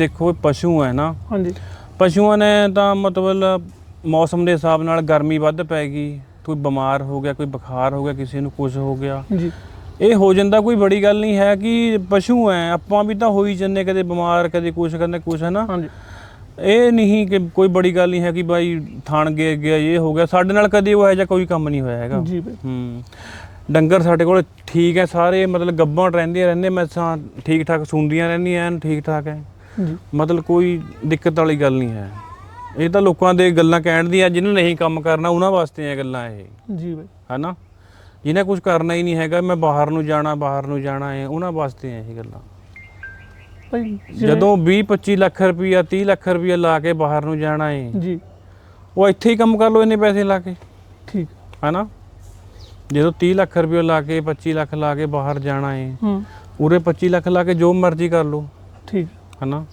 ਦੇਖੋ ਇਹ ਪਸ਼ੂ ਹੈ ਨਾ। ਹਾਂਜੀ। ਪਸ਼ੂਆਂ ਨੇ ਤਾਂ ਮਤਲਬ ਮੌਸਮ ਦੇ ਹਿਸਾਬ ਨਾਲ ਗਰਮੀ ਵੱਧ ਪੈ ਗਈ ਕੋਈ ਬਿਮਾਰ ਹੋ ਗਿਆ ਕੋਈ ਬੁਖਾਰ ਹੋ ਗਿਆ ਕਿਸੇ ਨੂੰ ਕੁਝ ਹੋ ਗਿਆ। ਜੀ ਇਹ ਹੋ ਜਾਂਦਾ ਕੋਈ ਬੜੀ ਗੱਲ ਨਹੀਂ ਹੈ ਕਿ ਪਸ਼ੂ ਐ ਆਪਾਂ ਵੀ ਤਾਂ ਹੋਈ ਜੰਨੇ ਕਦੇ ਬਿਮਾਰ ਕਦੇ ਕੁਛ ਕਦੇ ਕੁਛ ਹੈ ਨਾ। ਹਾਂਜੀ। ਇਹ ਨਹੀਂ ਕਿ ਕੋਈ ਬੜੀ ਗੱਲ ਨਹੀਂ ਹੈ ਕਿ ਬਾਈ ਥਾਣ ਗੇ ਗਿਆ ਇਹ ਹੋ ਗਿਆ। ਸਾਡੇ ਨਾਲ ਕਦੇ ਉਹ ਇਹੋ ਜਿਹਾ ਕੋਈ ਕੰਮ ਨਹੀਂ ਹੋਇਆ ਹੈਗਾ। ਜੀ ਬਾਈ। ਹੂੰ। ਡੰਗਰ ਸਾਡੇ ਕੋਲ ਠੀਕ ਹੈ ਸਾਰੇ ਮਤਲਬ ਗੱਬਾਂ ਰਹਿੰਦੀਆਂ ਰਹਿੰਦੇ ਮੈਸਾਂ ਠੀਕ ਠਾਕ ਸੁੰਦੀਆਂ ਰਹਿੰਦੀਆਂ ਐਨ ਠੀਕ ਠਾਕ ਹੈ। ਮਤਲਬ ਕੋਈ ਦਿੱਕਤ ਵਾਲੀ ਗੱਲ ਨਹੀਂ ਹੈ। ਇਹ ਤਾਂ ਲੋਕਾਂ ਦੇ ਗੱਲਾਂ ਕਹਿਣ ਦੀਆਂ ਜਿਹਨੂੰ ਨਹੀਂ ਕੰਮ ਕਰਨਾ ਉਹਨਾਂ ਵਾਸਤੇ ਇਹ ਗੱਲਾਂ ਇਹ। ਜੀ ਬਾਈ। ਹਨਾ? ਜਿਹਨੇ ਕੁਝ ਕਰਨਾ ਹੀ ਨਹੀਂ ਹੈਗਾ ਮੈਂ ਬਾਹਰ ਨੂੰ ਜਾਣਾ ਬਾਹਰ ਨੂੰ ਜਾਣਾ ਹੈ ਉਹਨਾਂ ਵਾਸਤੇ ਹੈ ਇਹ ਗੱਲਾਂ ਭਾਈ ਜਦੋਂ 20 25 ਲੱਖ ਰੁਪਈਆ 30 ਲੱਖ ਰੁਪਈਆ ਲਾ ਕੇ ਬਾਹਰ ਨੂੰ ਜਾਣਾ ਹੈ ਜੀ। ਉਹ ਇੱਥੇ ਹੀ ਕੰਮ ਕਰ ਲਓ ਇੰਨੇ ਪੈਸੇ ਲਾ ਕੇ। ਠੀਕ। ਹਨਾ? ਜਦੋਂ 30 ਲੱਖ ਰੁਪਈਆ ਲਾ ਕੇ 25 ਲੱਖ ਲਾ ਕੇ ਬਾਹਰ ਜਾਣਾ ਹੈ ਹੂੰ। ਉਰੇ 25 ਲੱਖ ਲਾ ਕੇ ਜੋ ਮਰਜ਼ੀ ਕਰ ਲਓ। ਠੀਕ। ਹਨਾ?